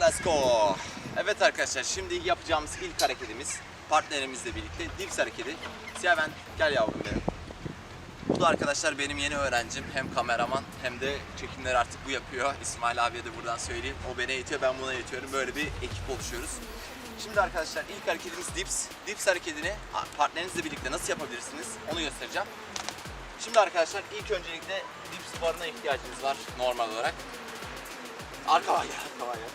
Let's go. Evet arkadaşlar şimdi yapacağımız ilk hareketimiz partnerimizle birlikte dips hareketi. Siyah gel yavrum benim. Bu da arkadaşlar benim yeni öğrencim. Hem kameraman hem de çekimleri artık bu yapıyor. İsmail abiye de buradan söyleyeyim. O beni eğitiyor, ben buna eğitiyorum. Böyle bir ekip oluşuyoruz. Şimdi arkadaşlar ilk hareketimiz dips. Dips hareketini partnerinizle birlikte nasıl yapabilirsiniz onu göstereceğim. Şimdi arkadaşlar ilk öncelikle dips barına ihtiyacınız var normal olarak. Arka var ya, arka var ya.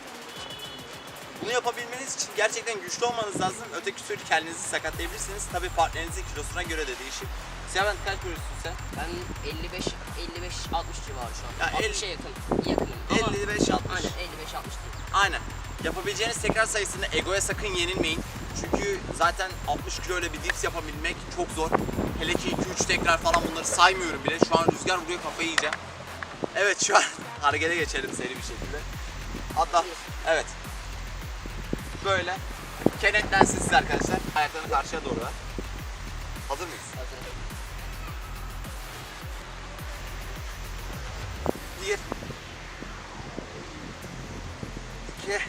Bunu yapabilmeniz için gerçekten güçlü olmanız lazım. Öteki türlü kendinizi sakatlayabilirsiniz. Tabii partnerinizin kilosuna göre de değişir. Siyah kaç kilosun sen? Ben 55 55 60 civarı şu an. Ya el- 60'a yakın. Yakınım. Ama 55 60. Aynen 55 60 değil. Aynen. Yapabileceğiniz tekrar sayısını egoya sakın yenilmeyin. Çünkü zaten 60 kilo ile bir dips yapabilmek çok zor. Hele ki 2-3 tekrar falan bunları saymıyorum bile. Şu an rüzgar vuruyor kafayı yiyeceğim. Evet şu an harekete geçelim seri bir şekilde. Hatta evet. Böyle. Kenetlensin siz arkadaşlar. Ayaklarını karşıya doğru ver. Hazır mıyız? Hazır. Bir. İki.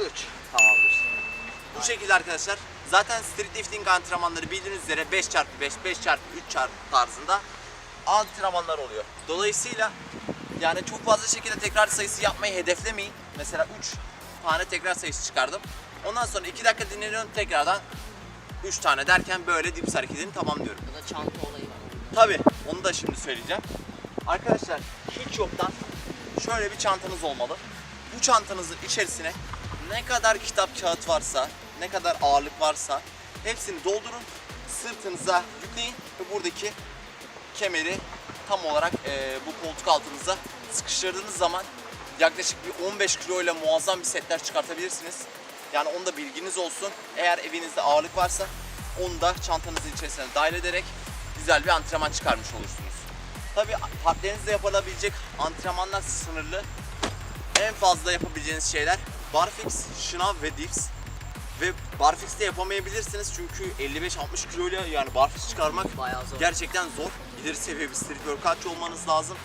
Üç. Tamamdır. Bu şekilde arkadaşlar. Zaten street lifting antrenmanları bildiğiniz üzere 5x5, 5x3 çarpı tarzında antrenmanlar oluyor. Dolayısıyla yani çok fazla şekilde tekrar sayısı yapmayı hedeflemeyin. Mesela 3 tane tekrar sayısı çıkardım. Ondan sonra 2 dakika dinleniyorum tekrardan 3 tane derken böyle dips hareketini tamamlıyorum. Ya da çanta olayı var. Tabi onu da şimdi söyleyeceğim. Arkadaşlar hiç yoktan şöyle bir çantanız olmalı. Bu çantanızın içerisine ne kadar kitap kağıt varsa, ne kadar ağırlık varsa hepsini doldurun. Sırtınıza yükleyin ve buradaki kemeri tam olarak eee, bu koltuk altınıza sıkıştırdığınız zaman yaklaşık bir 15 kilo ile muazzam bir setler çıkartabilirsiniz. Yani onu da bilginiz olsun. Eğer evinizde ağırlık varsa onu da çantanızın içerisine dahil ederek güzel bir antrenman çıkarmış olursunuz. Tabii partnerinizle yapılabilecek antrenmanlar sınırlı. En fazla yapabileceğiniz şeyler barfix, şınav ve dips. Ve barfix'te yapamayabilirsiniz çünkü 55-60 kiloyla yani barfix çıkarmak Bayağı zor. gerçekten zor. İleri seviye bir street workoutçı olmanız lazım.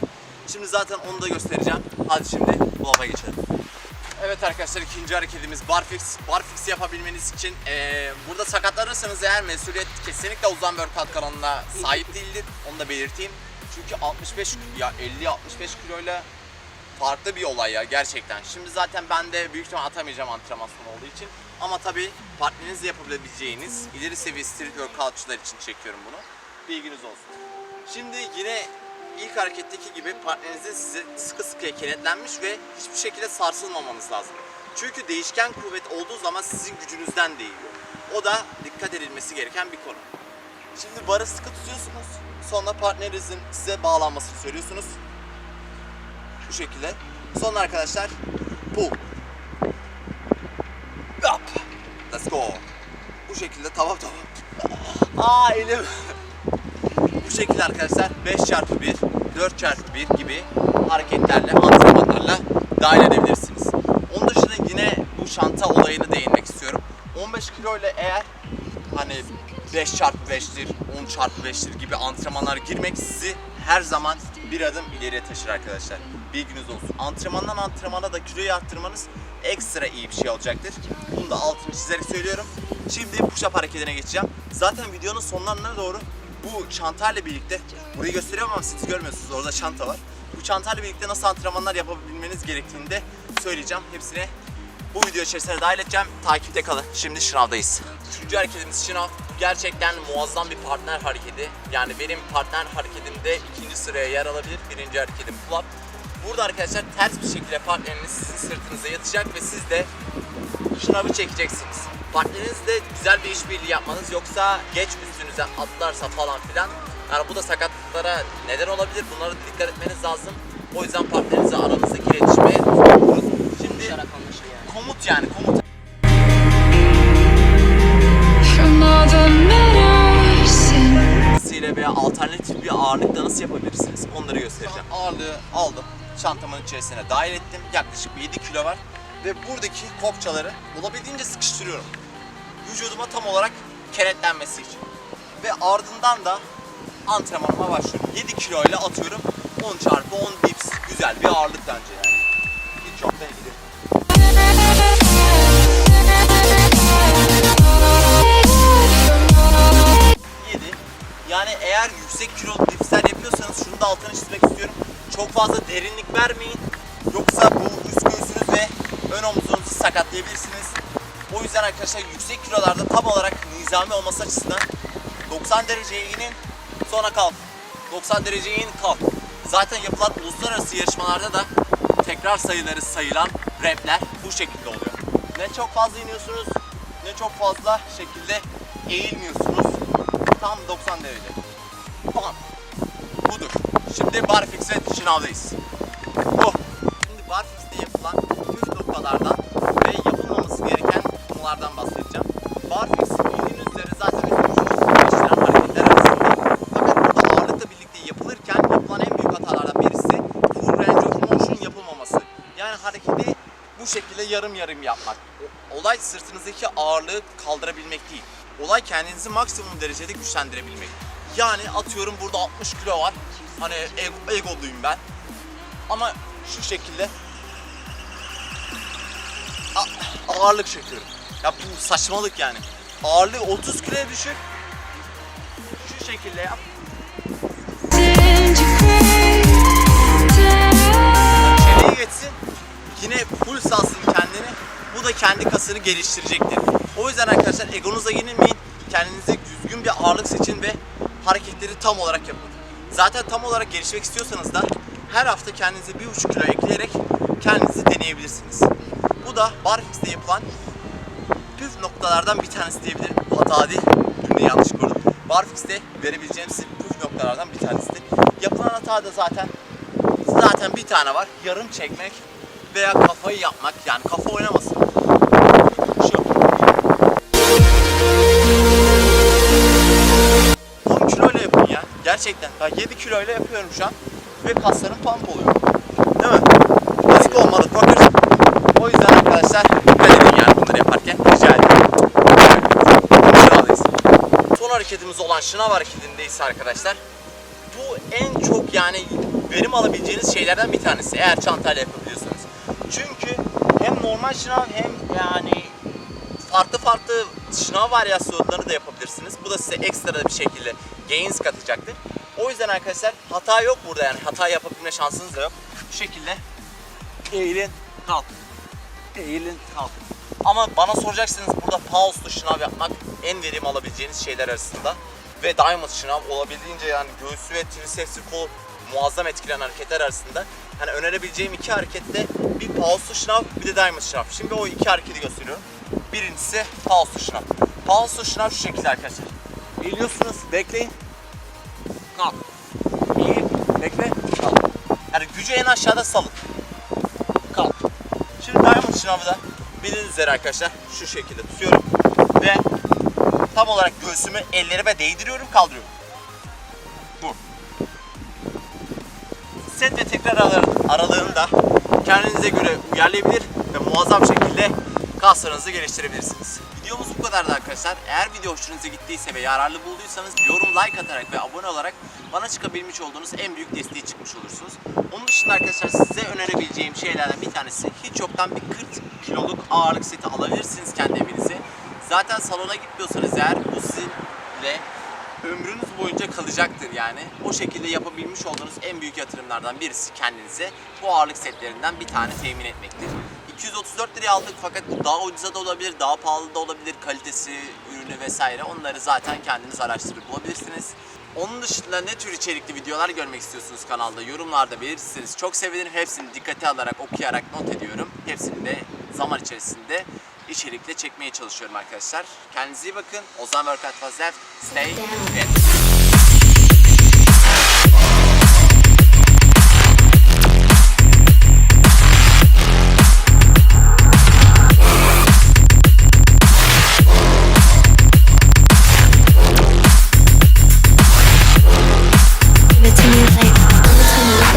Şimdi zaten onu da göstereceğim. Hadi şimdi dolaba geçelim. Evet arkadaşlar ikinci hareketimiz barfix. Barfix yapabilmeniz için eee, burada sakatlanırsanız eğer mesuliyet kesinlikle Uzan Workout kanalına sahip değildir. Onu da belirteyim. Çünkü 65 ya 50-65 kiloyla farklı bir olay ya gerçekten. Şimdi zaten ben de büyük ihtimal atamayacağım antrenman sonu olduğu için. Ama tabii partnerinizle yapabileceğiniz ileri seviye street workoutçılar için çekiyorum bunu. Bilginiz olsun. Şimdi yine ilk hareketteki gibi partnerinizin size sıkı sıkıya kenetlenmiş ve hiçbir şekilde sarsılmamanız lazım. Çünkü değişken kuvvet olduğu zaman sizin gücünüzden değiyor. O da dikkat edilmesi gereken bir konu. Şimdi barı sıkı tutuyorsunuz. Sonra partnerinizin size bağlanmasını söylüyorsunuz. Bu şekilde. Sonra arkadaşlar pull. Up. Let's go. Bu şekilde tamam tamam. Aa elim. Bu şekilde arkadaşlar 5 çarpı 1, 4 çarpı 1 gibi hareketlerle, antrenmanlarla dahil edebilirsiniz. Onun dışında yine bu şanta olayını değinmek istiyorum. 15 kilo ile eğer hani 5 çarpı 5'tir, 10 çarpı 5'tir gibi antrenmanlar girmek sizi her zaman bir adım ileriye taşır arkadaşlar. Bilginiz olsun. Antrenmandan antrenmana da kiloyu arttırmanız ekstra iyi bir şey olacaktır. Bunu da altını çizerek söylüyorum. Şimdi push-up hareketine geçeceğim. Zaten videonun sonlarına doğru bu çantayla birlikte burayı gösteriyorum ama siz görmüyorsunuz orada çanta var. Bu çantayla birlikte nasıl antrenmanlar yapabilmeniz gerektiğini de söyleyeceğim. Hepsine bu video içerisine dahil edeceğim. Takipte kalın. Şimdi şınavdayız. Üçüncü hareketimiz şınav. Gerçekten muazzam bir partner hareketi. Yani benim partner hareketimde ikinci sıraya yer alabilir. Birinci hareketim pull up. Burada arkadaşlar ters bir şekilde partneriniz sizin sırtınıza yatacak ve siz de şınavı çekeceksiniz. Partnerinizle güzel bir işbirliği yapmanız yoksa geç üstünüze atlarsa falan filan yani bu da sakatlıklara neden olabilir. Bunlara dikkat etmeniz lazım. O yüzden partnerinizle aranızdaki iletişime düzgün kurun. Şimdi anlaşılır yani. komut yani komut veya alternatif bir ağırlıkla nasıl yapabilirsiniz onları göstereceğim. Ağırlığı aldım. Çantamın içerisine dahil ettim. Yaklaşık bir 7 kilo var. Ve buradaki kopçaları olabildiğince sıkıştırıyorum. Vücuduma tam olarak kenetlenmesi için. Ve ardından da antrenmanıma başlıyorum. 7 kilo ile atıyorum. 10 çarpı 10 dips güzel bir ağırlık bence yani. Hiç çok da ilgili. Yani eğer yüksek kilo dipsler yapıyorsanız şunu da altını çizmek istiyorum. Çok fazla derinlik vermeyin. Yoksa bu üst göğsünüz ve ön omuzunuzu sakatlayabilirsiniz. O yüzden arkadaşlar yüksek kilolarda tam olarak nizami olması açısından 90 dereceye inin sonra kalk. 90 dereceye in kalk. Zaten yapılan uluslararası yarışmalarda da tekrar sayıları sayılan repler bu şekilde oluyor. Ne çok fazla iniyorsunuz ne çok fazla şekilde eğilmiyorsunuz. Tam 90 derece. Bam. Budur. Şimdi barfix ve şınavdayız. Bu. Şimdi barfix'te yapılan püf noktalardan ve yapılmaması gereken konulardan bahsedeceğim. Barfix bildiğiniz üzere zaten geliştiren hareketler arasında. Fakat burada ağırlıkla birlikte yapılırken yapılan en büyük hatalardan birisi full range of motion yapılmaması. Yani hareketi bu şekilde yarım yarım yapmak. Olay sırtınızdaki ağırlığı kaldırabilmek değil. Olay kendinizi maksimum derecede güçlendirebilmek. Yani atıyorum burada 60 kilo var. Hani ego, egoluyum ben. Ama şu şekilde ağırlık çekiyorum. Ya bu saçmalık yani. Ağırlığı 30 kiloya düşür. Şu şekilde yap. Çeneye geçsin. Yine full salsın kendini. Bu da kendi kasını geliştirecektir. O yüzden arkadaşlar egonuza yenilmeyin. Kendinize düzgün bir ağırlık seçin ve hareketleri tam olarak yapın. Zaten tam olarak gelişmek istiyorsanız da her hafta kendinize 1,5 kilo ekleyerek kendinizi deneyebilirsiniz. Bu da barfix'te yapılan püf noktalardan bir tanesi diyebilirim. Hata değil, cümleyi yanlış kurdum. Barfix'te verebileceğim size püf noktalardan bir tanesidir. Yapılan hata da zaten zaten bir tane var. Yarım çekmek veya kafayı yapmak. Yani kafa oynamasın. Gerçekten. Ben 7 kiloyla yapıyorum şu an. Ve kaslarım pump oluyor. Değil mi? Basit olmalı poker. O yüzden arkadaşlar dikkat edin yani bunları yaparken. Rica ederim. Son hareketimiz olan şınav hareketindeyiz arkadaşlar. Bu en çok yani verim alabileceğiniz şeylerden bir tanesi eğer çantayla yapabiliyorsanız. Çünkü hem normal şınav hem yani farklı farklı şınav varyasyonları da yapabilirsiniz. Bu da size ekstra bir şekilde gains katacaktır. O yüzden arkadaşlar hata yok burada yani hata yapabilme şansınız da yok. Bu şekilde eğilin kalk. Eğilin kalk. Ama bana soracaksınız burada pause'lu şınav yapmak en verim alabileceğiniz şeyler arasında. Ve diamond şınav olabildiğince yani göğsü ve tricepsi kol muazzam etkileyen hareketler arasında. Hani önerebileceğim iki harekette bir pause'lu şınav bir de diamond şınav. Şimdi o iki hareketi gösteriyorum. Birincisi pause'lu şınav. Pause'lu şınav şu şekilde arkadaşlar. Eğiliyorsunuz, bekleyin. Kalk. İyi, bekle, kalk. Yani gücü en aşağıda salın. Kalk. Şimdi diamond şınavı da bildiğiniz üzere arkadaşlar şu şekilde tutuyorum ve tam olarak göğsümü ellerime değdiriyorum kaldırıyorum. Bu. Set ve tekrar araları- aralığında kendinize göre uyarlayabilir ve muazzam şekilde kaslarınızı geliştirebilirsiniz. Videomuz bu kadardı arkadaşlar. Eğer video hoşunuza gittiyse ve yararlı bulduysanız yorum, like atarak ve abone olarak bana çıkabilmiş olduğunuz en büyük desteği çıkmış olursunuz. Onun dışında arkadaşlar size önerebileceğim şeylerden bir tanesi hiç yoktan bir 40 kiloluk ağırlık seti alabilirsiniz kendi evinize. Zaten salona gitmiyorsanız eğer bu sizinle ömrünüz boyunca kalacaktır yani. O şekilde yapabilmiş olduğunuz en büyük yatırımlardan birisi kendinize bu ağırlık setlerinden bir tane temin etmektir. 234 liraya aldık fakat bu daha ucuza da olabilir, daha pahalı da olabilir. Kalitesi, ürünü vesaire onları zaten kendiniz araştırıp bulabilirsiniz. Onun dışında ne tür içerikli videolar görmek istiyorsunuz kanalda yorumlarda belirtirseniz çok sevinirim. Hepsini dikkate alarak, okuyarak not ediyorum. Hepsini de zaman içerisinde içerikle çekmeye çalışıyorum arkadaşlar. Kendinize iyi bakın. Ozan Workout was left. Stay fit.